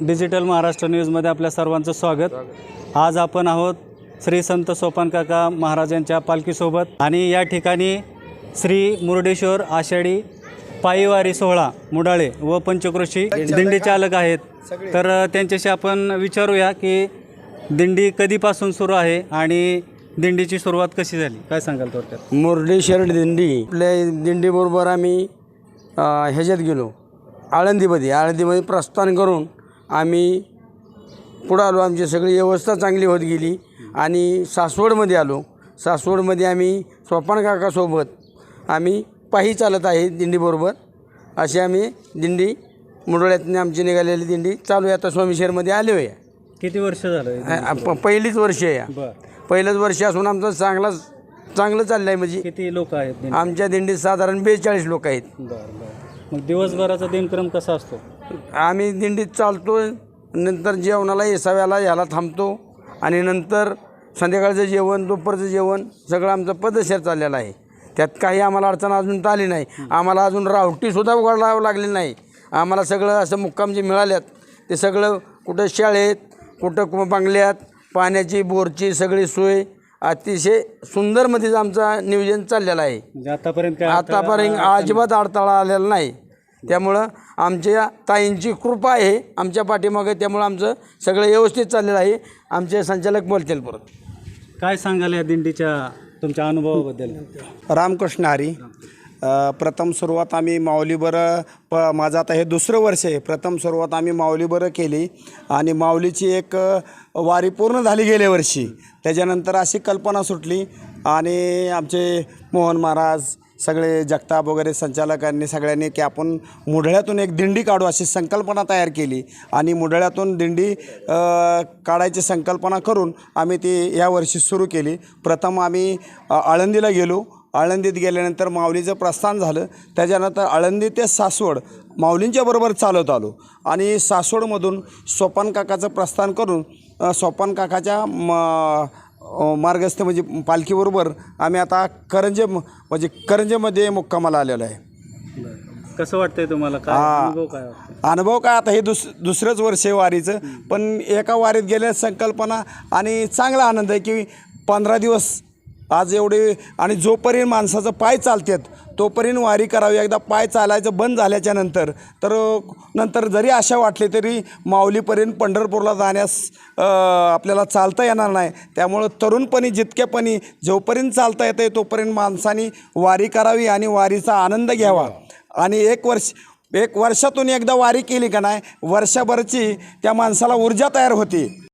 Digital Maharashtra न्यूजमध्ये आपल्या सर्वांचं स्वागत. आज आपण आहोत श्री संत सोपान काका महाराजांच्या पालखीसोबत आणि या ठिकाणी श्री मुर्डेश्वर आषाढी पायीवारी सोहळा मुडाळे व पंचक्रोशी दिंडी चालक आहेत. तर त्यांच्याशी आपण विचारूया की दिंडी कधीपासून सुरू आहे आणि दिंडीची सुरुवात कशी झाली? काय सांगाल थोडक्यात? मुर्डेश्वर दिंडी. आपल्या दिंडीबरोबर आम्ही ह्याच्यात गेलो. आळंदीमध्ये आळंदीमध्ये प्रस्थान करून आम्ही पुढं आलो आमची सगळी व्यवस्था चांगली होत गेली. आणि सासवडमध्ये आलो. सासवडमध्ये आम्ही सोपान काकासोबत आम्ही पायी चालत आहे दिंडीबरोबर. अशी आम्ही दिंडी मुडोळ्यातून आमची निघालेली दिंडी चालू आहे. आता स्वामीशेरमध्ये आलो आहे किती वर्ष झालं प- पहिलीच वर्ष आहे पहिलंच वर्ष असून आमचं चांगला चांगलं चाललं आहे म्हणजे किती लोक आहेत आमच्या दिंडीत साधारण बेचाळीस लोक आहेत. मग दिवसभराचा दिनक्रम कसा असतो? आम्ही दिंडीत चालतो नंतर जेवणाला येसाव्याला ह्याला थांबतो आणि नंतर संध्याकाळचं जेवण दुपारचं जेवण सगळं आमचं पद्धतशीर चाललेलं आहे. त्यात काही आम्हाला अडचण अजून तर आली नाही. आम्हाला अजून रावटीसुद्धा उघडावं लागली नाही. आम्हाला सगळं असं मुक्काम जे मिळाल्यात ते सगळं कुठं शाळेत कुठं बंगल्यात पाण्याची बोरची सगळी सोय अतिशय सुंदरमध्येच आमचं नियोजन चाललेलं आहे. म्हणजे आतापर्यंत आतापर्यंत अजिबात अडथळा आलेला नाही. त्यामुळं आमच्या ताईंची कृपा आहे आमच्या पाठीमागे त्यामुळं आमचं सगळं व्यवस्थित चाललेलं आहे. आमचे संचालक बोलतील परत. काय सांगाल या दिंडीच्या तुमच्या अनुभवाबद्दल? रामकृष्ण हरी. अ, प्रथम सुरुवात आम्ही माऊलीबरं प माझं आता हे दुसरं वर्ष आहे. प्रथम सुरुवात आम्ही माऊलीबरं केली आणि माऊलीची एक अ, वारी पूर्ण झाली गेल्या वर्षी. त्याच्यानंतर अशी कल्पना सुटली आणि आमचे मोहन महाराज सगळे जगताप वगैरे संचालकांनी सगळ्यांनी की आपण मुढळ्यातून एक दिंडी काढू अशी संकल्पना तयार केली. आणि मुढळ्यातून दिंडी काढायची संकल्पना करून आम्ही ती यावर्षी सुरू केली. प्रथम आम्ही आळंदीला गेलो. आळंदीत गेल्यानंतर माऊलीचं प्रस्थान झालं. त्याच्यानंतर आळंदी ते सासवड माऊलींच्या बरोबर चालत आलो. आणि सासवडमधून सोपान काकाचं प्रस्थान करून सोपान काकाच्या म मार्गस्थ म्हणजे पालखीबरोबर आम्ही आता करंजे म्हणजे करंजेमध्ये मुक्कामाला आलेलो आहे. कसं वाटतंय तुम्हाला? काय हा. अनुभव काय अनुभव काय? आता हे दुस दुसरंच वर्ष आहे वारीचं. पण एका वारीत गेल्या संकल्पना आणि चांगला आनंद आहे की पंधरा दिवस आज एवढे आणि जोपर्यंत माणसाचं पाय चालतात तोपर्यंत वारी करावी. एकदा पाय चालायचं बंद झाल्याच्यानंतर तर नंतर जरी आशा वाटली तरी माऊलीपर्यंत पंढरपूरला जाण्यास आपल्याला चालता येणार नाही. त्यामुळं तरुणपणी जितक्यापणी जोपर्यंत चालता येतं तोपर्यंत माणसाने वारी करावी आणि वारीचा आनंद घ्यावा. आणि एक वर्ष एक वर्षातून एकदा वारी केली का नाही वर्षभरची त्या माणसाला ऊर्जा तयार होती.